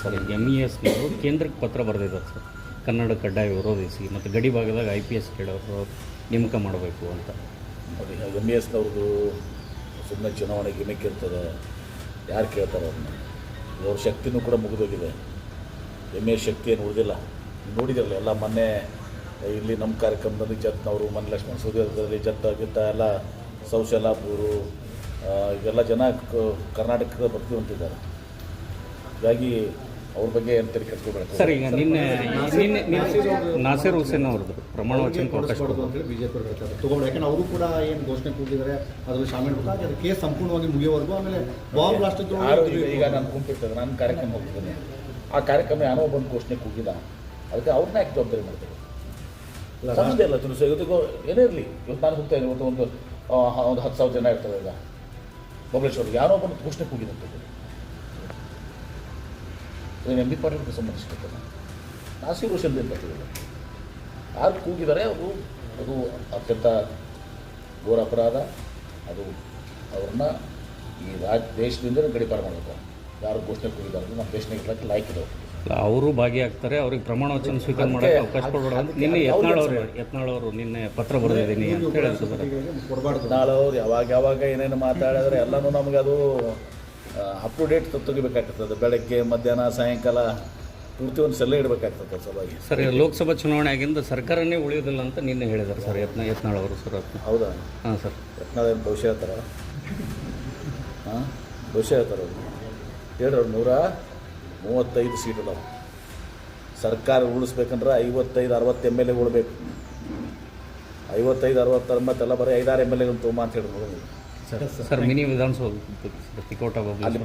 Sir M E ಎಸ್ನವರು ಕೇಂದ್ರಕ್ಕೆ ಪತ್ರ ಬರೆದಿದ್ದಾರೆ ಸರ್. ಕನ್ನಡ ಕಡ್ಡಾಯ ವಿರೋಧಿಸಿ ಮತ್ತು ಗಡಿ ಭಾಗದಾಗ ಐ ಪಿ ಎಸ್ ಕೇಳೋರು ನೇಮಕ ಮಾಡಬೇಕು ಅಂತ. ಎಂ ಇ ಎಸ್ನವ್ರದ್ದು ಸುಮ್ಮನೆ ಚುನಾವಣೆ ಗಿಮಿಕ್ ಇರ್ತದೆ. ಯಾರು ಕೇಳ್ತಾರೆ ಅವ್ರನ್ನ? ಅವ್ರ ಶಕ್ತಿನೂ ಕೂಡ ಮುಗಿದೋಗಿದೆ. ಎಂ ಎ ಶಕ್ತಿ ಏನು ಉಳಿದಿಲ್ಲ. ನೋಡಿದಿರಲ್ಲ, ಎಲ್ಲ ಮೊನ್ನೆ ಇಲ್ಲಿ ನಮ್ಮ ಕಾರ್ಯಕ್ರಮದಲ್ಲಿ ಜತ್ನವರು ಮನೆ ಲಕ್ಷ್ಮಣ ಸುಧೀರ್ದಲ್ಲಿ ಜತ್ತ ಗಿತ್ತ ಎಲ್ಲ ಸೌಶಲಾಪುರು ಇವೆಲ್ಲ ಜನ ಕರ್ನಾಟಕದ ಬರ್ತೀವಿ ಅಂತಿದ್ದಾರೆ. ಹೀಗಾಗಿ ಅವ್ರ ಬಗ್ಗೆ ಏನು ತಲೆ ಕೆಡ್ಸ್ಕೊಬೇಕು ಸರ್ ಈಗ ನಿನ್ನೆ ನಿನ್ನೆ ನಾಸೀರ್ ಹುಸೇನ್ ಅವ್ರದ್ದು ಪ್ರಮಾಣ ವಚನ ಅವಕಾಶ ಕೊಡಬಾರ್ದು ಅಂತೇಳಿ ಬಿಜೆಪಿ ಅವರು ಹೇಳ್ತಾರೆ. ತಗೊಂಡು ಯಾಕಂದ್ರೆ ಅವರು ಕೂಡ ಏನು ಘೋಷಣೆ ಕೂಗಿದ್ದಾರೆ ಅದ್ರಲ್ಲಿ ಶಾಮೀಲ್ ಅದು ಕೇಸ್ ಸಂಪೂರ್ಣವಾಗಿ ಮುಗಿಯೋವರೆಗೂ ಆಮೇಲೆ ಬಾಂಬ್ ಬ್ಲಾಸ್ಟ್ ಈಗ ನಾನು ಕುಂತಿರ್ತದೆ ನಾನು ಕಾರ್ಯಕ್ರಮ ಹೋಗ್ತೇನೆ ಆ ಕಾರ್ಯಕ್ರಮ ಯಾರೋ ಬಂದು ಘೋಷಣೆ ಕೂಗಿದ ಅದಕ್ಕೆ ಅವ್ರನ್ನ ಯಾಕೆ ಜವಾಬ್ದಾರಿ ಮಾಡ್ತಾರೆ ಸಂಬಂಧ ಇಲ್ಲ ತುಳಸಿ ಇವತ್ತಿಗೂ ಏನೇ ಇರಲಿ. ಇವತ್ತು ನಾನು ಹೋಗ್ತಾ ಇದ್ದೀನಿ ಇವತ್ತು ಒಂದು ಒಂದು ಹತ್ತು ಸಾವಿರ ಜನ ಇರ್ತಾರೆ ಈಗ. ಬಬಲೇಶ್ವರ ಯಾರೋ ಬಂದು ಘೋಷಣೆ ಕೂಗಿದಂತೆ ಎಂ ಬಿ ಪಾಟೀಲ್ಗೆ ಸಂಬಂಧಿಸಿರ್ತದೆ ನಾಸೀರ್ ಹುಸೇನ್ ಬರ್ತಿಲ್ಲ ಯಾರು ಕೂಗಿದ್ದಾರೆ ಅವರು ಅದು ಅತ್ಯಂತ ಘೋರ ಅಪರಾಧ. ಅದು ಅವ್ರನ್ನ ಈ ರಾಜ್ ದೇಶದಿಂದ ಗಡಿಪಾರು ಮಾಡಬೇಕು. ಯಾರು ಘೋಷಣೆ ಕೂಗಿದ್ದಾರೆ ನಮ್ಮ ದೇಶನ ಇರ್ಲಿಕ್ಕೆ ಲಾಯ್ಕ್ ಇದಾವೆ ಅವರು. ಭಾಗಿಯಾಗ್ತಾರೆ ಅವ್ರಿಗೆ ಪ್ರಮಾಣ ವಚನ ಸ್ವೀಕಾರ ಮಾಡೋಕ್ಕೆ ಅವಕಾಶ ಕೊಡಬಾರ್ದು ನಿನ್ನೆ ಯತ್ನಾಳವ್ರು ಅವರು ಯತ್ನಾಳ್ ಅವರು ನಿನ್ನೆ ಪತ್ರ ಬರೆದಿದ್ದೀನಿ ಅಂತ ನಾಳೆ ಅವ್ರು ಯಾವಾಗ ಯಾವಾಗ ಏನೇನು ಮಾತಾಡಿದ್ರೆ ಎಲ್ಲನೂ ನಮಗೆ ಅದು ಅಪ್ ಟು ಡೇಟ್ ತೆಗಿಬೇಕಾಗ್ತದೆ. ಬೆಳಗ್ಗೆ ಮಧ್ಯಾಹ್ನ ಸಾಯಂಕಾಲ ಪೂರ್ತಿ ಒಂದು ಸಲ ಇಡಬೇಕಾಗ್ತದೆ ಸಲುವಾಗಿ. ಸರ್ ಲೋಕಸಭಾ ಚುನಾವಣೆ ಆಗಿಂದ ಸರ್ಕಾರನೇ ಉಳಿಯೋದಿಲ್ಲ ಅಂತ ನಿನ್ನೆ ಹೇಳಿದ್ದಾರೆ ಸರ್ ಯತ್ನ ಯತ್ನಾಳ್ ಅವರು ಸರ್ ಹೌದಾ? ಹಾಂ ಸರ್. ಯತ್ನಾಳ ಬಹುಶಃ ಹೇಳ್ತಾರ? ಹಾಂ? ಬಹುಶಃ ಹೇಳ್ತಾರೆ ಅವರು. ಹೇಳ್ರಿ ನೂರ ಮೂವತ್ತೈದು ಸೀಟ್ ಅದಾವೆ. ಸರ್ಕಾರ ಉಳಿಸ್ಬೇಕಂದ್ರೆ ಐವತ್ತೈದು ಅರವತ್ತು ಎಂ ಎಲ್ ಎ ಉಳ್ಬೇಕು. ಐವತ್ತೈದು ಅರವತ್ತು ಅರವತ್ತೆಲ್ಲ ಬರೀ ಐದಾರು ಎಂ ಎಲ್ ಎಗಳು ತೊಗೊಂಬ ಅಂತ ಹೇಳಿ ಸರ್. ಮಿನಿ ವಿಧಾನಸೌಧ ತಿಕೋಟ ಅಲ್ಲಿ